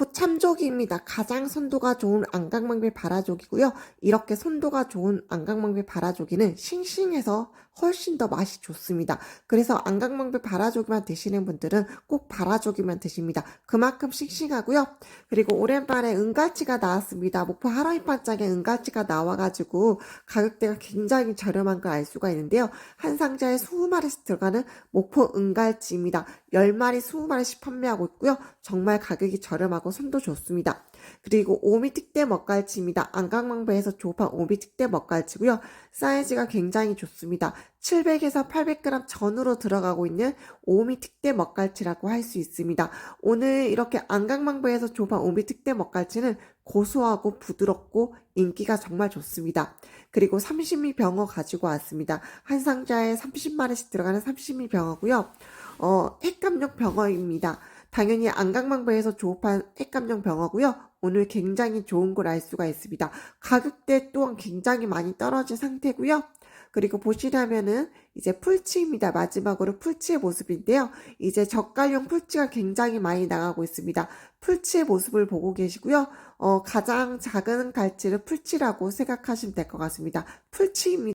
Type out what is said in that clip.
목포 참조기입니다. 가장 선도가 좋은 안강망배 바라조기고요. 이렇게 선도가 좋은 안강망배 바라조기는 싱싱해서 훨씬 더 맛이 좋습니다. 그래서 안강망배 바라조기만 드시는 분들은 꼭 바라조기만 드십니다. 그만큼 싱싱하고요. 그리고 오랜만에 은갈치가 나왔습니다. 목포 하라이 반짝에 은갈치가 나와가지고 가격대가 굉장히 저렴한 걸 알 수가 있는데요. 한 상자에 20마리씩 들어가는 목포 은갈치입니다. 10마리, 20마리씩 판매하고 있고요. 정말 가격이 저렴하고 손도 좋습니다. 그리고 오미 특대 먹갈치입니다. 안강망배에서 조업한 오미 특대 먹갈치고요. 사이즈가 굉장히 좋습니다. 700에서 800g 전으로 들어가고 있는 오미 특대 먹갈치라고 할 수 있습니다. 오늘 이렇게 안강망배에서 조업한 오미 특대 먹갈치는 고소하고 부드럽고 인기가 정말 좋습니다. 그리고 30미 병어 가지고 왔습니다. 한 상자에 30마리씩 들어가는 30미 병어고요. 어, 핵감용 병어입니다. 당연히 안강망배에서 조업한 핵감용 병어고요. 오늘 굉장히 좋은 걸 알 수가 있습니다. 가격대 또한 굉장히 많이 떨어진 상태고요. 그리고 보시려면은 이제 풀치입니다. 마지막으로 풀치의 모습인데요. 이제 젓갈용 풀치가 굉장히 많이 나가고 있습니다. 풀치의 모습을 보고 계시고요. 어, 가장 작은 갈치를 풀치라고 생각하시면 될 것 같습니다. 풀치입니다.